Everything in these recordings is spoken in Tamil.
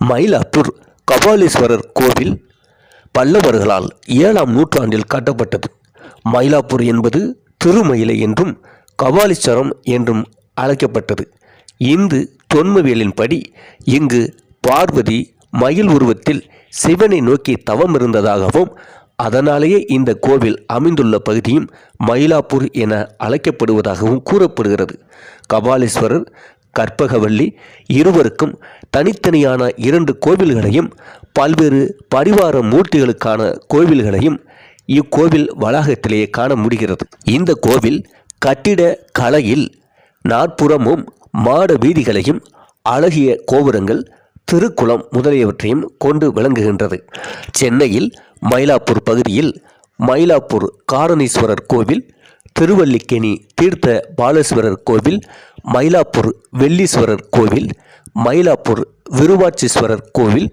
மயிலாப்பூர் கபாலீஸ்வரர் கோவில் பல்லவர்களால் ஏழாம் நூற்றாண்டில் கட்டப்பட்டது. மயிலாப்பூர் என்பது திருமயிலை என்றும் கபாலீஸ்வரம் என்றும் அழைக்கப்பட்டது. இந்து தொன்மவியலின்படி இங்கு பார்வதி மயில் உருவத்தில் சிவனை நோக்கி தவம் இருந்ததாகவும் அதனாலேயே இந்த கோவில் அமைந்துள்ள பகுதியும் மயிலாப்பூர் என அழைக்கப்படுவதாகவும் கூறப்படுகிறது. கபாலீஸ்வரர் கற்பகவல்லி இருவருக்கும் தனித்தனியான இரண்டு கோவில்களையும் பல்வேறு பரிவார மூர்த்திகளுக்கான கோவில்களையும் இக்கோவில் வளாகத்திலேயே காண முடிகிறது. இந்த கோவில் கட்டிட கலையில் நாற்புறமும் மாட வீதிகளையும் அழகிய கோபுரங்கள் திருக்குளம் முதலியவற்றையும் கொண்டு விளங்குகின்றது. சென்னையில் மயிலாப்பூர் பகுதியில் மயிலாப்பூர் காரணீஸ்வரர் கோவில் திருவல்லிக்கேணி தீர்த்த பாலேஸ்வரர் கோவில் மயிலாப்பூர் வெள்ளீஸ்வரர் கோவில் மயிலாப்பூர் விருவாட்சீஸ்வரர் கோவில்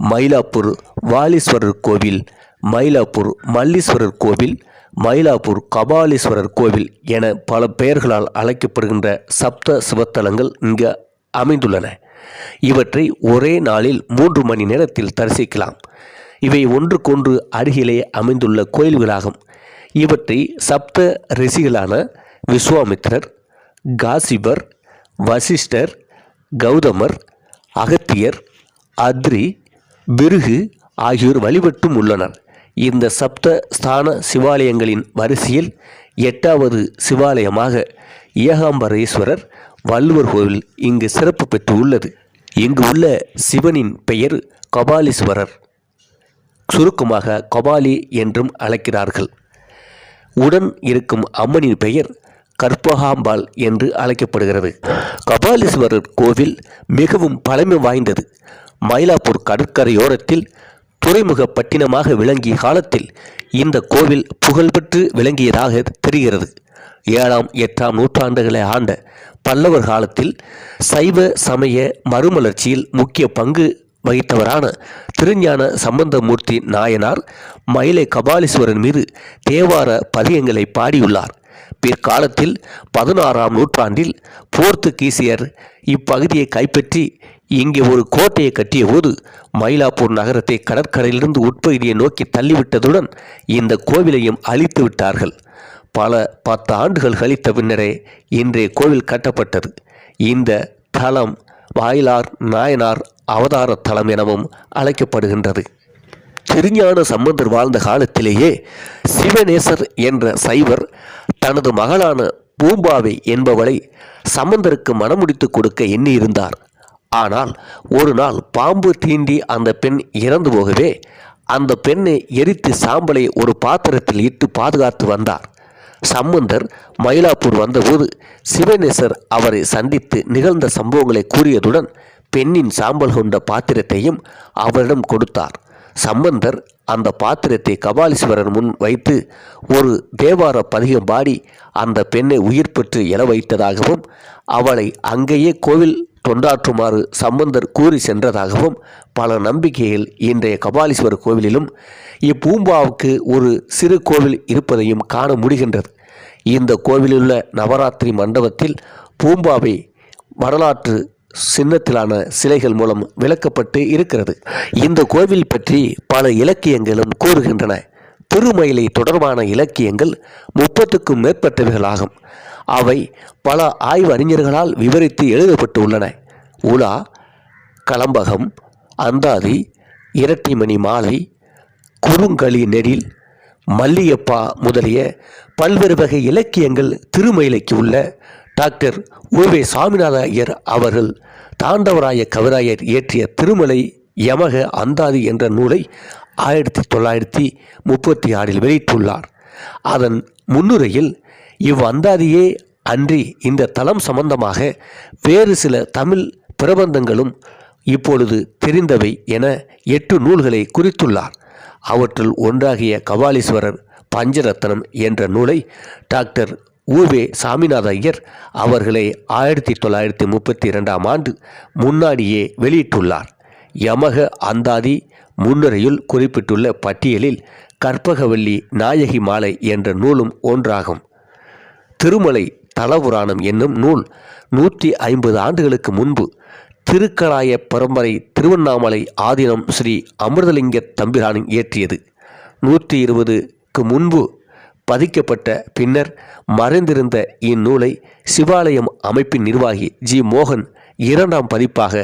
மயிலாப்பூர் வாலீஸ்வரர் கோவில் மயிலாப்பூர் மல்லீஸ்வரர் கோவில் மயிலாப்பூர் கபாலீஸ்வரர் கோவில் என பல பெயர்களால் அழைக்கப்படுகின்ற சப்த சிவத்தலங்கள் இங்கு அமைந்துள்ளன. இவற்றை ஒரே நாளில் மூன்று மணி நேரத்தில் தரிசிக்கலாம். இவை ஒன்றுக்கொன்று அருகிலே அமைந்துள்ள கோயில்களாகும். இவற்றை சப்த ரிஷிகளான விஸ்வாமித்ரர் காசிபர் வசிஷ்டர் கௌதமர் அகத்தியர் அத்ரி பிருகு ஆகியோர் வழிபட்டும் உள்ளனர். இந்த சப்த ஸ்தான சிவாலயங்களின் வரிசையில் எட்டாவது சிவாலயமாக ஏகாம்பரேஸ்வரர் வள்ளுவர் கோவில் இங்கு சிறப்பு பெற்று உள்ளது. இங்கு உள்ள சிவனின் பெயர் கபாலீஸ்வரர். சுருக்கமாக கபாலி என்றும் அழைக்கிறார்கள். உடன் இருக்கும் அம்மனின் பெயர் கற்பகாம்பாள் என்று அழைக்கப்படுகிறது. கபாலீஸ்வரர் கோவில் மிகவும் பழமை வாய்ந்தது. மயிலாப்பூர் கடற்கரையோரத்தில் துறைமுக பட்டினமாக விளங்கிய காலத்தில் இந்த கோவில் புகழ்பெற்று விளங்கியதாக தெரிகிறது. ஏழாம் எட்டாம் நூற்றாண்டுகளை ஆண்ட பல்லவர் காலத்தில் சைவ சமய மறுமலர்ச்சியில் முக்கிய பங்கு வகித்தவரான திருஞான சம்பந்தமூர்த்தி நாயனார் மயிலை கபாலீஸ்வரன் மீது தேவார பதியங்களை பாடியுள்ளார். பிற்காலத்தில் பதினாறாம் நூற்றாண்டில் போர்த்துகீசியர் இப்பகுதியை கைப்பற்றி இங்கே ஒரு கோட்டையை கட்டியபோது மயிலாப்பூர் நகரத்தை கடற்கரையிலிருந்து உட்பகுதியை நோக்கி தள்ளிவிட்டதுடன் இந்த கோவிலையும் அழித்து விட்டார்கள். பல பத்து ஆண்டுகள் கழித்த பின்னரே இன்றைய கோவில் கட்டப்பட்டது. இந்த தலம் வாயிலார் நாயனார் அவதார தலம் எனவும் அழைக்கப்படுகின்றது. திருஞான சம்பந்தர் வாழ்ந்த காலத்திலேயே சிவநேசர் என்ற சைவர் தனது மகளான பூம்பாவை என்பவளை சம்பந்தருக்கு மணமுடித்து கொடுக்க எண்ணியிருந்தார். ஆனால் ஒரு நாள் பாம்பு தீண்டி அந்த பெண் இறந்து போகவே அந்த பெண்ணை எரித்து சாம்பலை ஒரு பாத்திரத்தில் இட்டு பாதுகாத்து வந்தார். சம்பந்தர் மயிலாப்பூர் வந்தபோது சிவநேசர் அவரை சந்தித்து நிகழ்ந்த சம்பவங்களை கூறியதுடன் பெண்ணின் சாம்பல் கொண்ட பாத்திரத்தையும் அவரிடம் கொடுத்தார். சம்பந்தர் அந்த பாத்திரத்தை கபாலீஸ்வரர் முன் வைத்து ஒரு தேவார பதிகம் பாடி அந்த பெண்ணை உயிர் பெற்று எழ வைத்ததாகவும் அவளை அங்கேயே கோவில் தொண்டாற்றுமாறு சம்பந்தர் கூறி சென்றதாகவும் பல நம்பிக்கைகள் இன்றைய கபாலீஸ்வரர் கோவிலிலும் இப்பூம்பாவுக்கு ஒரு சிறு கோவில் இருப்பதையும் காண முடிகின்றது. இந்த கோவிலுள்ள நவராத்திரி மண்டபத்தில் பூம்பாவை வரலாற்று சின்னத்திலான சிலைகள் மூலம் விளக்கப்பட்டு இருக்கிறது. இந்த கோவில் பற்றி பல இலக்கியங்களும் கூறுகின்றன. திருமயிலை தொடர்பான இலக்கியங்கள் முப்பத்துக்கும் மேற்பட்டவைகளாகும். அவை பல ஆய்வறிஞர்களால் விவரித்து எழுதப்பட்டு உள்ளன உலா கலம்பகம் அந்தாதி இரட்டிமணி மாலை குறுங்களி நெடில் மல்லியப்பா முதலிய பல்வேறு வகை இலக்கியங்கள் திருமயிலைக்கு உள்ள டாக்டர் உவே சாமிநாத ஐயர் அவர்கள் தாண்டவராய கவிராயர் இயற்றிய திருமலை யமக அந்தாதி என்ற நூலை ஆயிரத்தி தொள்ளாயிரத்தி முப்பத்தி ஆறில் வெளியிட்டுள்ளார். அதன் முன்னுரையில் இவ்வந்தாதியே அன்றி இந்த தளம் சம்பந்தமாக வேறு சில தமிழ் பிரபந்தங்களும் இப்பொழுது தெரிந்தவை என எட்டு நூல்களை குறித்துள்ளார். அவற்றுள் ஒன்றாகிய கபாலீஸ்வரர் பஞ்சரத்னம் என்ற நூலை டாக்டர் ஊவே சாமிநாத ஐயர் அவர்களை ஆயிரத்தி தொள்ளாயிரத்தி முப்பத்தி இரண்டாம் ஆண்டு முன்னாடியே வெளியிட்டுள்ளார். யமக அந்தாதி முன்னுரையில் குறிப்பிட்டுள்ள பட்டியலில் கற்பகவல்லி நாயகி மாலை என்ற நூலும் ஒன்றாகும். திருமலை தலபுராணம் என்னும் நூல் நூற்றி ஐம்பது ஆண்டுகளுக்கு முன்பு திருக்கராய பரம்பரை திருவண்ணாமலை ஆதீனம் ஸ்ரீ அமிர்தலிங்க தம்பிரான் இயற்றியது. நூற்றி இருபதுக்கு முன்பு பதிக்கப்பட்ட பின்னர் மறைந்திருந்த இந்நூலை சிவாலயம் அமைப்பின் நிர்வாகி ஜி. மோகன் இரண்டாம் பதிப்பாக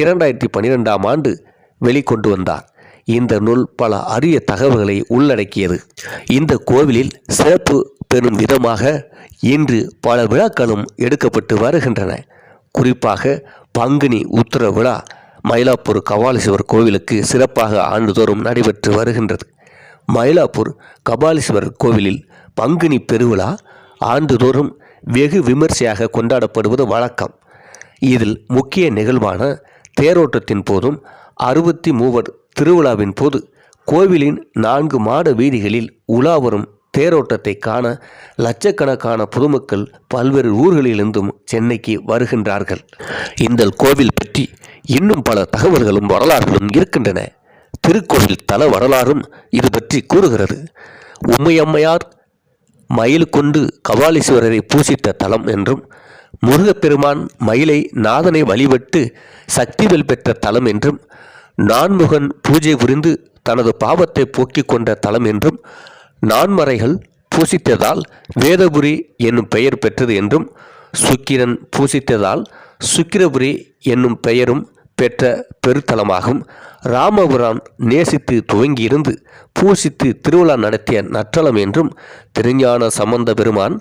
இரண்டாயிரத்தி பன்னிரெண்டாம் ஆண்டு வெளிக்கொண்டு வந்தார். இந்த நூல் பல அரிய தகவல்களை உள்ளடக்கியது. இந்த கோவிலில் சிறப்பு பெறும் விதமாக இன்று பல விழாக்களும் எடுக்கப்பட்டு வருகின்றன. குறிப்பாக பங்குனி உத்திர விழா மயிலாப்பூர் கபாலீஸ்வரர் கோவிலுக்கு சிறப்பாக ஆண்டுதோறும் நடைபெற்று வருகின்றது. மயிலாப்பூர் கபாலீஸ்வரர் கோவிலில் பங்குனி பெருவிழா ஆண்டுதோறும் வெகு விமர்சையாக கொண்டாடப்படுவது வழக்கம். இதில் முக்கிய நிகழ்வான தேரோட்டத்தின் போதும் அறுபத்தி மூவர் திருவிழாவின் போது கோவிலின் நான்கு மாட வீதிகளில் உலா வரும் தேரோட்டத்தை காண லட்சக்கணக்கான பொதுமக்கள் பல்வேறு ஊர்களிலிருந்தும் சென்னைக்கு வருகின்றார்கள். இந்த கோவில் பற்றி இன்னும் பல தகவல்களும் வரலாறுகளும் இருக்கின்றன. திருக்கோவில் தல வரலாறும் இது பற்றி கூறுகிறது. உம்மையம்மையார் மயில் கொண்டு கபாலீஸ்வரரை பூசித்த தலம் என்றும் முருகப்பெருமான் மயிலை நாதனை வழிபட்டு சக்திவெல் பெற்ற தலம் என்றும் நான்முகன் பூஜை புரிந்து தனது பாவத்தை போக்கிக் கொண்ட தலம் என்றும் நான்மறைகள் பூசித்ததால் வேதபுரி என்னும் பெயர் பெற்றது என்றும் சுக்கிரன் பூசித்ததால் சுக்கிரபுரி என்னும் பெயரும் பெற்ற பெருத்தலமாகும். ராமபுரான் நேசித்து துவங்கியிருந்து பூசித்து திருவிழா நடத்திய நற்றலம் என்றும் திருஞான சம்பந்த பெருமான்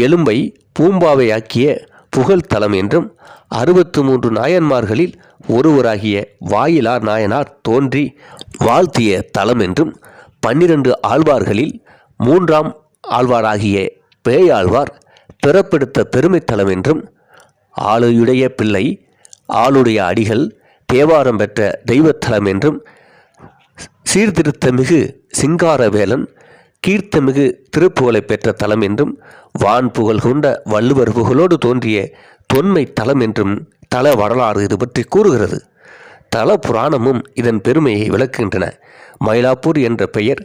எலும்பை பூம்பாவையாக்கிய புகழ்தலம் என்றும் அறுபத்து மூன்று நாயன்மார்களில் ஒருவராகிய வாயிலார் நாயனார் தோன்றி வாழ்த்திய தலம் என்றும் பன்னிரண்டு ஆழ்வார்களில் மூன்றாம் ஆழ்வாராகிய பேயாழ்வார் பிறப்பெடுத்த பெருமைத்தலம் என்றும் ஆளுடைய பிள்ளை ஆளுடைய அடிகள் தேவாரம் பெற்ற தெய்வத்தலம் என்றும் சீர்திருத்தமிகு சிங்காரவேலன் கீர்த்தமிகு திருப்புகழை பெற்ற தலம் என்றும் வான் புகழ் கொண்ட வள்ளுவர் புகழோடு தோன்றிய தொன்மை தலம் என்றும் தல வரலாறு இது பற்றி கூறுகிறது. தல புராணமும் இதன் பெருமையை விளக்குகின்றன. மயிலாப்பூர் என்ற பெயர்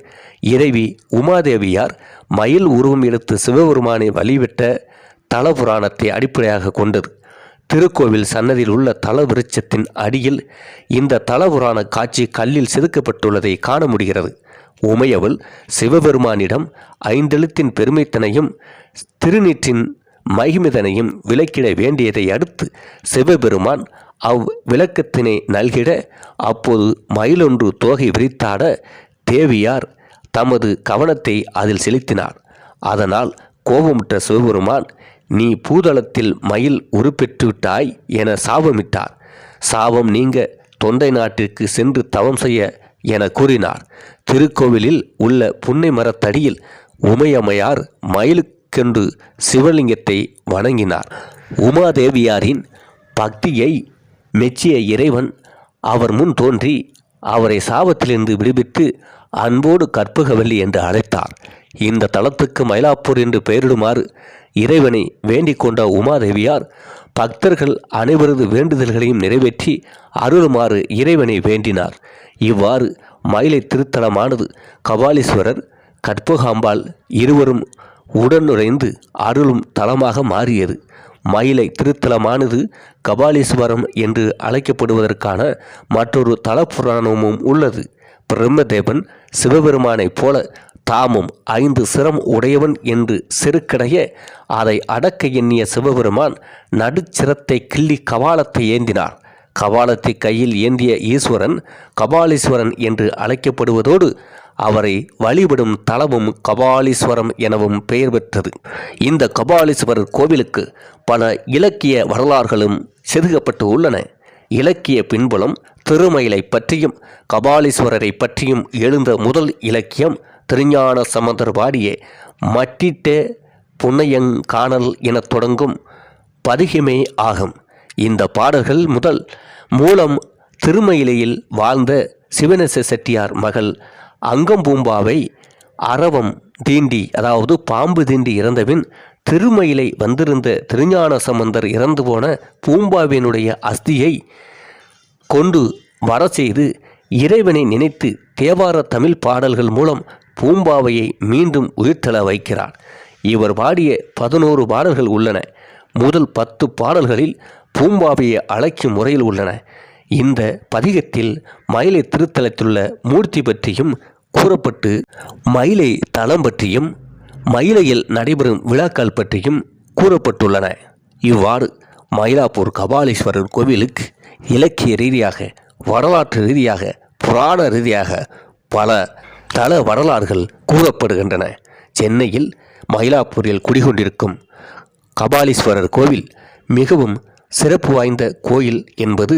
இறைவி உமாதேவியார் மயில் உருவம் எடுத்து சிவபெருமானை வழிவிட்ட தல புராணத்தை அடிப்படையாக கொண்டது. திருக்கோவில் சன்னதியில் உள்ள தல விருட்சத்தின் அடியில் இந்த தலபுராண காட்சி கல்லில் செதுக்கப்பட்டுள்ளதை காண முடிகிறது. உமையவள் சிவபெருமானிடம் ஐந்தெழுத்தின் பெருமைத்தனையும் திருநீற்றின் மகிமிதனையும் விலக்கிட வேண்டியதை அடுத்து சிவபெருமான் அவ் விளக்கத்தினை நல்கிட அப்போது மயிலொன்று தோகை விரித்தாட தேவியார் தமது கவனத்தை அதில் செலுத்தினார். அதனால் கோபமுற்ற சிவபெருமான் நீ பூதளத்தில் மயில் உருப்பெற்று விட்டாய் என சாபமிட்டார். சாபம் நீங்க தொண்டை நாட்டிற்கு சென்று தவம் செய்ய என கூறினார். திருக்கோவிலில் உள்ள புன்னை மரத்தடியில் உமையம்மையார் மயிலுக்கென்று சிவலிங்கத்தை வணங்கினார். உமாதேவியாரின் பக்தியை மெச்சிய இறைவன் அவர் முன் தோன்றி அவரை சாபத்திலிருந்து விடுவித்து அன்போடு கற்பகவல்லி என்று அழைத்தார். இந்த தலத்துக்கு மயிலாப்பூர் என்று பெயரிடுமாறு இறைவனை வேண்டிக் கொண்ட உமாதேவியார் பக்தர்கள் அனைவரது வேண்டுதல்களையும் நிறைவேற்றி அருளுமாறு இறைவனை வேண்டினார். இவ்வாறு மயிலை திருத்தலமானது கபாலீஸ்வரர் கற்பகாம்பாள் இருவரும் உடனுழைந்து அருளும் தலமாக மாறியது. மயிலை திருத்தலமானது கபாலீஸ்வரம் என்று அழைக்கப்படுவதற்கான மற்றொரு தலப்புராணமும் உள்ளது. பிரம்மதேவன் சிவபெருமானைப் போல தாமும் ஐந்து சிரம் உடையவன் என்று செருக்கடைய அதை அடக்க எண்ணிய சிவபெருமான் நடுச்சிரத்தை கிள்ளி கபாலத்தை ஏந்தினார். கபாலத்தை கையில் ஏந்திய ஈஸ்வரன் கபாலீஸ்வரன் என்று அழைக்கப்படுவதோடு அவரை வழிபடும் தலமும் கபாலீஸ்வரம் எனவும் பெயர் பெற்றது. இந்த கபாலீஸ்வரர் கோவிலுக்கு பல இலக்கிய வரலாறுகளும் செதுக்கப்பட்டு உள்ளன. இலக்கிய பின்புலம் திருமயிலை பற்றியும் கபாலீஸ்வரரை பற்றியும் எழுந்த முதல் இலக்கியம் திருஞான சம்பந்தர் பாடிய மட்டிட்ட புன்னையங்கானல் எனத் தொடங்கும் பதிகமே ஆகும். இந்த பாடல்கள் முதல் மூலம் திருமயிலையில் வாழ்ந்த சிவனச செட்டியார் மகள் அங்கம்பூம்பாவை அரவம் தீண்டி அதாவது பாம்பு தீண்டி இறந்தபின் திருமயிலை வந்திருந்த திருஞான சம்பந்தர் இறந்து போன பூம்பாவினுடைய அஸ்தியை கொண்டு வர செய்து இறைவனை நினைத்து தேவார தமிழ் பாடல்கள் மூலம் பூம்பாவையை மீண்டும் உயிர்த்தள வைக்கிறார். இவர் பாடிய பதினோரு பாடல்கள் உள்ளன. முதல் பத்து பாடல்களில் பூம்பாவையை அழைக்கும் முறையில் உள்ளன. இந்த பதிகத்தில் மயிலை திருத்தலத்திலுள்ள மூர்த்தி பற்றியும் கூறப்பட்டு மயிலை தளம் பற்றியும் மயிலையில் நடைபெறும் விழாக்கள் பற்றியும் கூறப்பட்டுள்ளன. இவ்வாறு மயிலாப்பூர் கபாலீஸ்வரர் கோவிலுக்கு இலக்கிய ரீதியாக வரலாற்று ரீதியாக புராண ரீதியாக பல தல வரலாறுகள் கூறப்படுகின்றன. சென்னையில் மயிலாப்பூரில் குடிகொண்டிருக்கும் கபாலீஸ்வரர் கோவில் மிகவும் சிறப்பு வாய்ந்த கோயில் என்பது